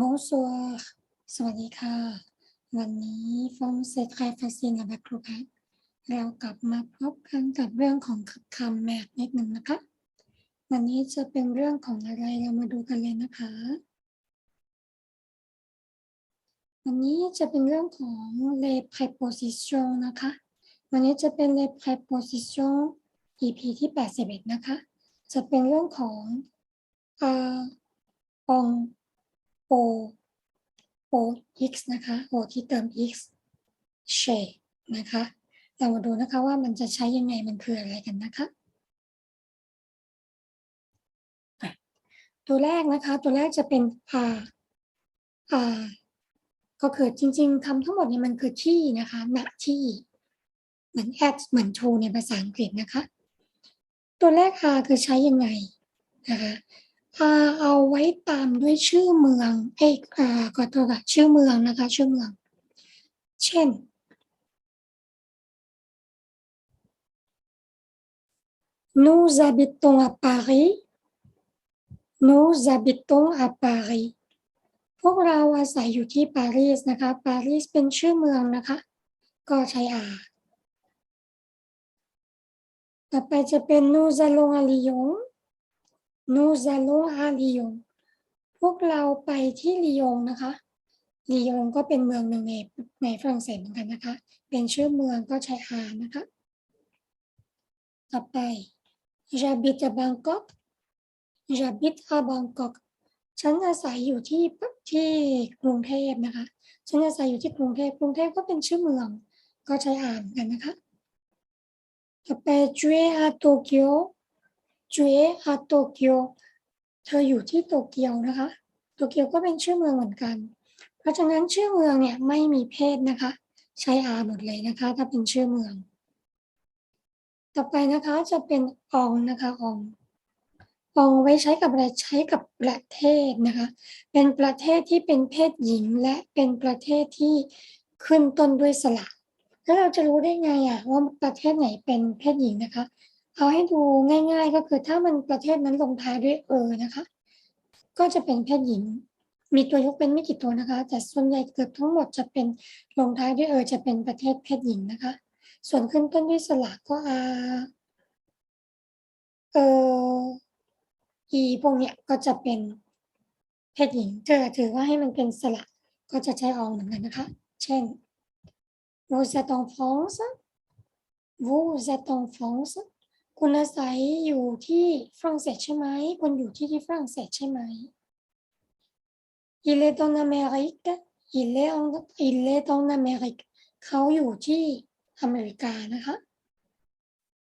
Bonsoir สวัสดีค่ะ วันนี้ฟงเซตแคฟซินกับครูแพทเรากลับมาพบกันกับเรื่องของคำแมทนิดหนึ่งนะคะ วันนี้จะเป็นเรื่องของอะไรเรามาดูกันเลยนะคะ วันนี้จะเป็นเรื่องของ les prépositions นะคะ วันนี้จะเป็น les prépositions EP ที่ 81 นะคะ จะเป็นเรื่องของ a on o o x นะคะ o ที่เติม x she นะคะ เรามาดูนะคะว่ามันจะใช้ยังไงมันคืออะไรกันนะคะตัวแรกนะคะ ตัวแรกจะเป็น are are ก็คือจริงๆคำทั้งหมดนี้มันคือที่นะคะณที่เหมือน at เหมือน to ในภาษาอังกฤษนะคะ ตัวแรก are คือใช้ยังไงนะคะ เอาไว้ตามด้วยชื่อเมืองเอ้ยอ่าขอโทษค่ะชื่อเมืองนะคะ ชื่อเมือง เช่น nous habitons à Paris nous habitons à Paris พวกเราอาศัยอยู่ที่ปารีสนะคะ ปารีสเป็นชื่อเมืองนะคะ ก็ใช้ are ต่อไปจะเป็น nous allons à Lyon nous allons à Lyon พวกเราไปที่ลียงนะคะลียงก็เป็นเมืองหนึ่งในในฝรั่งเศสเหมือนกันนะคะ เป็นชื่อเมืองก็ใช้ are นะคะ ต่อไป j'habite à Bangkok j'habite à Bangkok ฉันอาศัยอยู่ที่ที่กรุงเทพนะคะ ฉันอาศัยอยู่ที่กรุงเทพกรุงเทพก็เป็นชื่อเมือง ก็ใช้อ่านกันนะคะ ต่อไป tu es à Tokyo tu es à Tokyo เธออยู่ที่โตเกียวนะคะ โตเกียวก็เป็นชื่อเมืองเหมือนกัน เพราะฉะนั้นชื่อเมืองเนี่ยไม่มีเพศนะคะ ใช้ are หมดเลยนะคะ ถ้าเป็นชื่อเมือง ต่อไปนะคะจะเป็นองนะคะององไว้ใช้กับอะไรใช้กับประเทศนะคะ เป็นประเทศที่เป็นเพศหญิงและเป็นประเทศที่ขึ้นต้นด้วยสระแล้วเราจะรู้ได้ไงอะว่าประเทศไหนเป็นเพศหญิงนะคะ เอาให้ดูง่ายๆก็คือถ้ามันประเทศนั้นลงท้ายด้วยเออนะคะ ก็จะเป็นเพศหญิง มีตัวยกเป็นไม่กี่ตัวนะคะ แต่ส่วนใหญ่เกือบทั้งหมดจะเป็นลงท้ายด้วยเออจะเป็นประเทศเพศหญิงนะคะ ส่วนขึ้นต้นด้วยสระก็อาเอออีพวกเนี้ยก็จะเป็นเพศหญิงเธอถือว่าให้มันเป็นสระก็จะใช้อองเหมือนกันนะคะ เช่น vous êtes en France vous êtes en France คุณอาศัยอยู่ที่ฝรั่งเศสใช่ไหมคุณอยู่ที่ที่ฝรั่งเศสใช่ไหม il est en Amérique il est en il est en Amérique เขาอยู่ที่อเมริกานะคะ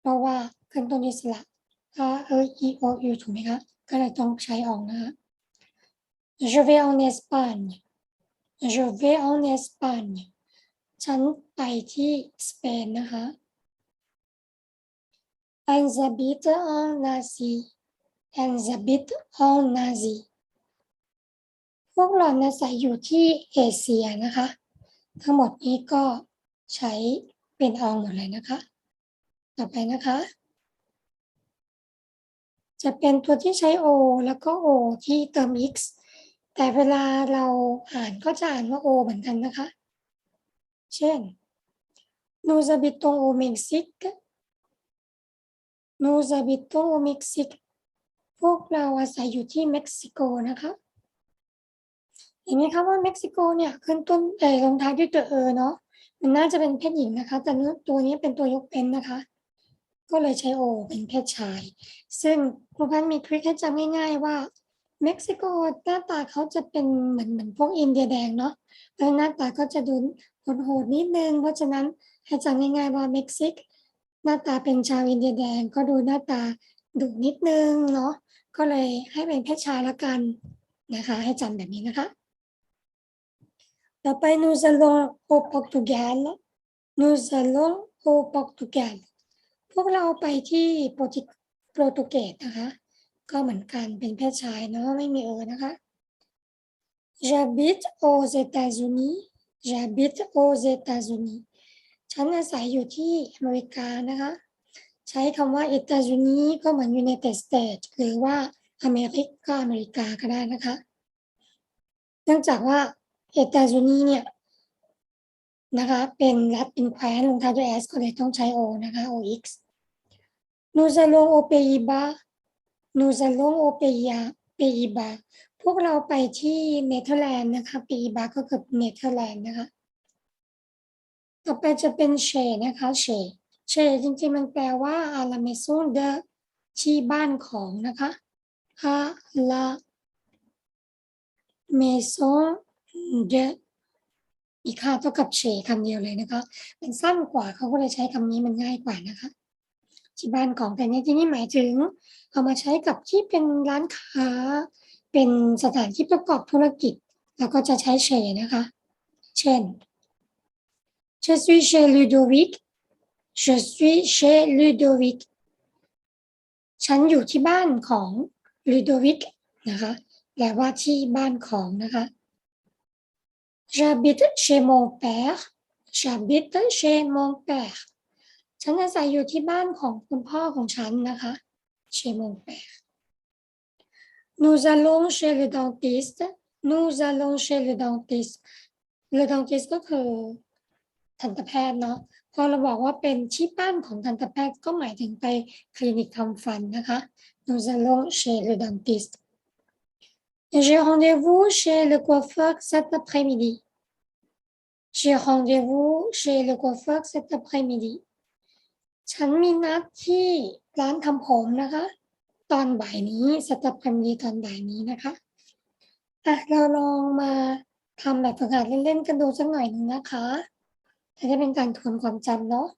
เพราะว่าขึ้นต้นด้วยสระ R E I O U ถูกไหมคะก็เลยต้องใช้ออกนะคะ Je vais en Espagne Je vais en Espagne ฉันไปที่สเปนนะคะ Elles habitent en Asie Elles habitent en Asie พวกเราอาศัยอยู่ที่เอเชียนะคะ ทั้งหมดนี้ก็ใช้เป็นอองหมดเลยนะคะ ต่อไปนะคะ จะเป็นตัวที่ใช้ o แล้วก็ o ที่เติม x แต่เวลาเราอ่านก็จะอ่านว่า o เหมือนกันนะคะ เช่น nous habitons au Mexique พวกเราอาศัยอยู่ที่เม็กซิโกนะคะเห็นไหมคะว่าเม็กซิโกเนี่ยขึ้นต้นเอ่อลงท้ายด้วยตัวเออเนาะมันน่าจะเป็นเพศหญิงนะคะ แต่เนื้อตัวนี้เป็นตัวยกเป็นนะคะ ก็เลยใช้โอเป็นเพศชาย ซึ่งครูพันธ์มีทริคให้จำง่าย ๆ ว่าเม็กซิโกหน้าตาเขาจะเป็นเหมือนเหมือนพวกอินเดียแดงเนาะแล้วหน้าตาก็จะดูโหดๆนิดนึง เพราะฉะนั้นให้จำง่ายๆว่าเม็กซิก หน้าตาเป็นชาวอินเดียแดง ก็ดูหน้าตาดุนิดนึงเนาะก็เลยให้เป็นเพศชายละกันนะคะ ให้จำแบบนี้นะคะ ต่อไป nous allons au Portugal nous allons au Portugal พวกเราไปที่โปรตุโปรตุเกสนะคะ ก็เหมือนกันเป็นเพศชายเนาะไม่มีเออนะคะ j'habite aux États-Unis j'habite aux États-Unis ฉันอาศัยอยู่ที่อเมริกานะคะ ใช้คำว่า États-Unis ก็เหมือน United States หรือว่าอเมริกาอเมริกาก็ได้นะคะ เนื่องจากว่าเอตาซูนีเนี่ยนะคะเป็นรัฐเป็นแคว้นลงท้ายด้วย s ก็เลยต้องใช้ o นะคะ ox nous allons au Pays-Bas nous allons au Pays Pays-Bas พวกเราไปที่เนเธอร์แลนด์นะคะ Pays-Bas ก็คือเนเธอร์แลนด์นะคะ ต่อไปจะเป็นเชนะคะเชเชจริงๆมันแปลว่า à la maison de ที่บ้านของนะคะ à la maison de อีกค่าเท่ากับเชคำเดียวเลยนะคะมันสั้นกว่าเขาก็เลยใช้คำนี้มันง่ายกว่านะคะที่บ้านของแต่ในที่นี้หมายถึง เอามาใช้กับที่เป็นร้านค้า เป็นสถานที่ประกอบธุรกิจ แล้วก็จะใช้เชนะคะ เช่น Je suis chez Ludovic Je suis chez Ludovic ฉันอยู่ที่บ้านของ Ludovic นะคะแปลว่าที่บ้านของนะคะ J'habite chez mon père J'habite chez mon père ฉันอาศัยอยู่ที่บ้านของคุณพ่อของฉันนะคะ chez mon père Nous allons chez le dentiste Nous allons chez le dentiste le dentiste ก็คือ ทันตแพทย์เนาะพอเราบอกว่าเป็นที่บ้านของทันตแพทย์ก็หมายถึงไปคลินิกทำฟันนะคะ Nous allons chez le dentiste J'ai rendez-vous chez le coiffeur cet après-midi J'ai rendez-vous chez le coiffeur cet après-midi ฉันมีนัดที่ร้านทำผมนะคะ ตอนบ่ายนี้สตับพรมดีตอนบ่ายนี้นะคะอะเราลองมาทำแบบฝึกหัดเล่นๆกันดูสักหน่อยหนึ่งนะคะ จะเป็นการทวนความจำเนาะ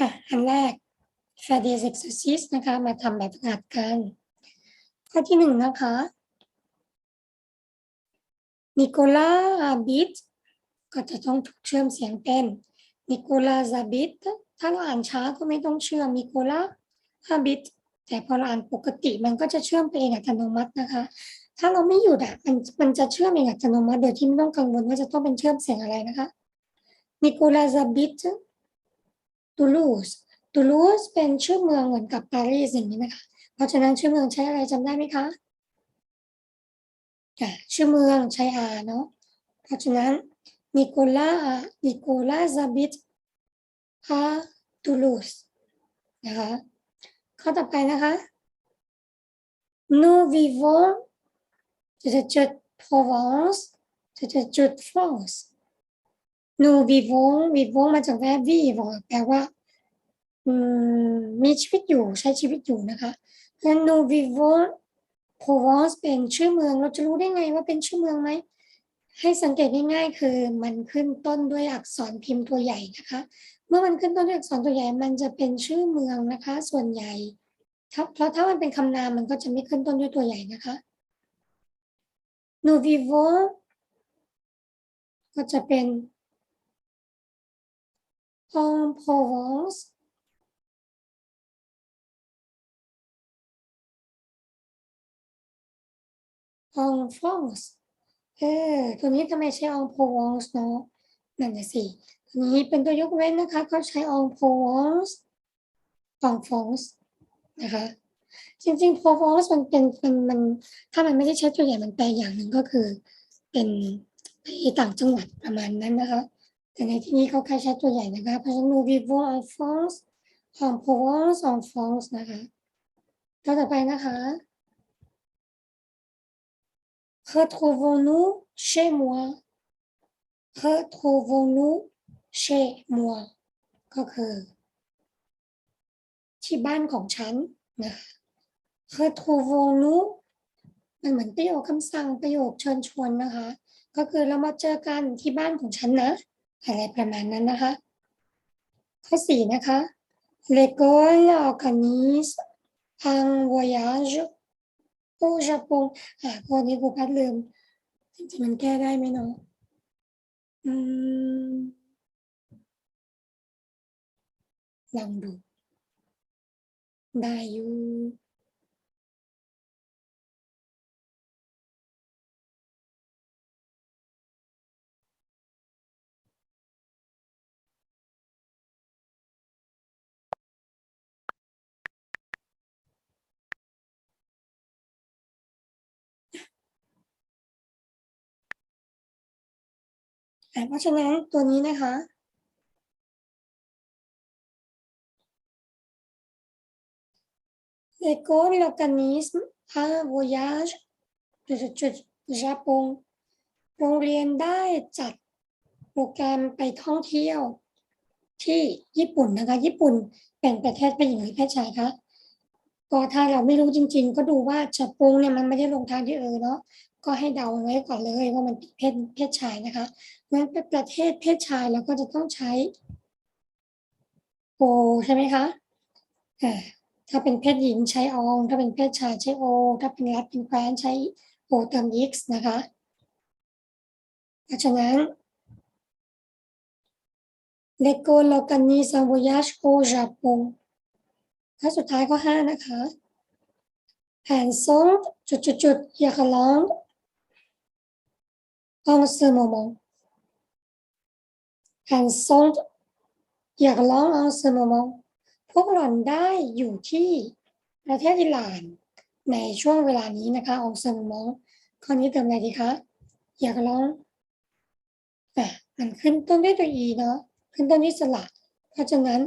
อะอันแรก f a des exercices นะคะ มาทำแบบฝึกหัดกัน ข้อที่หนึ่งนะคะนิโคลาอาบิทก็จะต้องถูกเชื่อมเสียงเป็นนิโคลาซาบิทถ้าเราอ่านช้าก็ไม่ต้องเชื่อมนิโคลา อาบิทแต่พอเราอ่านปกติมันก็จะเชื่อมไปเองอัตโนมัตินะคะ ถ้าเราไม่หยุดอะมันมันจะเชื่อมเองอัตโนมัติ โดยที่ไม่ต้องกังวลว่าจะต้องเป็นเชื่อมเสียงอะไรนะคะนิโคลาซาบิทตูลูสตูลูสเป็นชื่อเมืองเหมือนกับปารีสอย่างนี้นะคะเพราะฉะนั้นชื่อเมืองใช้อะไรจำได้ไหมคะอะชื่อเมืองใช้ R เนาะเพราะฉะนั้นนิโคลานิโคลาซาบิทอาตูลูสนะคะ ข้อต่อไปนะคะ nous vivons จะจะจุด Provence จะจะจุด France nous vivons vivons มาจาก verb vivre แปลว่ามีชีวิตอยู่ใช้ชีวิตอยู่นะคะงั้น nous vivons Provence เป็นชื่อเมืองเราจะรู้ได้ไงว่าเป็นชื่อเมืองไหมให้สังเกตง่ายๆ คือมันขึ้นต้นด้วยอักษรพิมพ์ตัวใหญ่นะคะ เมื่อมันขึ้นต้นด้วยอักษรตัวใหญ่มันจะเป็นชื่อเมืองนะคะ ส่วนใหญ่เพราะถ้ามันเป็นคำนามมันก็จะไม่ขึ้นต้นด้วยตัวใหญ่นะคะ nous vivons ก็จะเป็น en Provence en France เออ ตัวนี้ทำไมใช้ en Provence เนาะนั่นน่ะสิ นี้เป็นตัวยกเว้นนะคะเขาใช้ en Provence en France นะคะจริงๆ Provence มันเป็นมันมันถ้ามันไม่ได้ใช้ตัวใหญ่มันแปลอย่างหนึ่งก็คือ เป็นไปต่างจังหวัดประมาณนั้นนะคะแต่ในที่นี้เขาแค่ใช้ตัวใหญ่นะคะเพราะฉะนั้น nous vivons en France en Provence en France นะคะแล้วต่อไปนะคะ retrouvons-nous chez moi retrouvons-nous chez moi ก็คือ ที่บ้านของฉันนะคะ retrouvons-nous มันเหมือนประโยคคำสั่งประโยคเชิญชวนนะคะ ก็คือเรามาเจอกันที่บ้านของฉันนะ อะไรประมาณนั้นนะคะ ข้อสี่นะคะ l'école organise un voyage au Japon อ่าข้อนี้ครูพัดลืมจริงๆมันแก้ได้ไหมเนาะอืม ลองดู ได้ยู่เพราะฉะนั้นตัวนี้นะคะ L'école l'organisme un voyage จุดๆๆ Japon โรงเรียนได้จัดโปรแกรมไปท่องเที่ยว ที่ญี่ปุ่นนะคะ ญี่ปุ่นเป็นประเทศเป็นหญิงหรือเพศชายคะก็ถ้าเราไม่รู้จริง ๆ ก็ดูว่าจะปงเนี่ยมันไม่ได้ลงทางที่เออเนาะก็ให้เดาไว้ก่อนเลยว่ามันเป็นเพศเพศชายนะคะงั้นเป็นประเทศเพศชายเราก็จะต้องใช้โอใช่ไหมคะอ่า ถ้าเป็นเพศหญิงใช้ออง ถ้าเป็นเพศชายใช้โอ ถ้าเป็นรัฐเป็นแคว้นใช้โอเติม x นะคะ เพราะฉะนั้น L'école organise un voyage au Japon ข้อสุดท้ายข้อห้านะคะ And sont จุดจุดจุด Irlande en ce moment And sont Irlande en ce moment พวกหล่อนได้อยู่ที่ประเทศอิหร่านในช่วงเวลานี้นะคะ en ce moment ข้อนี้เติมอะไรดีคะ Irlande อะมันขึ้นต้นด้วยตัว e เนาะขึ้นต้นด้วยสระเพราะฉะนั้น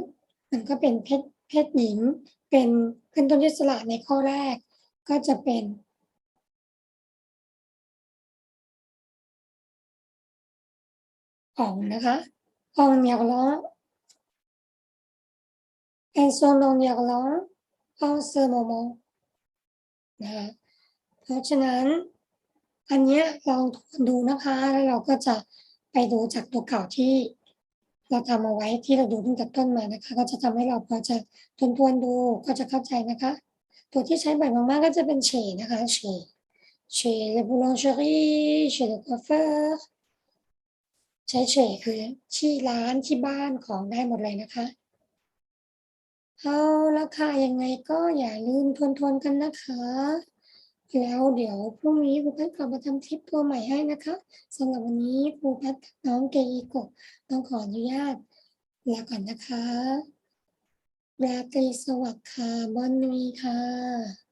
มันก็เป็นเพศเพศหญิง เป็นขึ้นต้นด้วยสระในข้อแรก ก็จะเป็นอ่องนะคะอ่องอยากร้อง แอนโซนองอยากร้องอ่องเซอร์โมโมนะเพราะฉะนั้น อันเนี้ยลองทวนดูนะคะ แล้วเราก็จะไปดูจากตัวเก่าที่ เราทำเอาไว้ที่เราดูตั้งแต่ต้นมานะคะ ก็จะทำให้เราพอจะทวนทวนๆดูก็จะเข้าใจนะคะ ตัวที่ใช้บ่อยมากๆก็จะเป็นเชนะคะเชเชเลบูลองเชอรี่เชเลกาเฟอร์ใช้เชคือที่ร้านที่บ้านของได้หมดเลยนะคะ เอาละค่ะยังไงก็อย่าลืมทวนทวนๆกันนะคะ แล้วเดี๋ยวพรุ่งนี้ครูแพทย์กลับมาทำคลิปตัวใหม่ให้นะคะสำหรับวันนี้ครูแพทย์กับน้องเกอีโกะต้องขออนุญาตลาก่อนนะคะราตรีสวัสดิ์ค่ะบอนนีค่ะ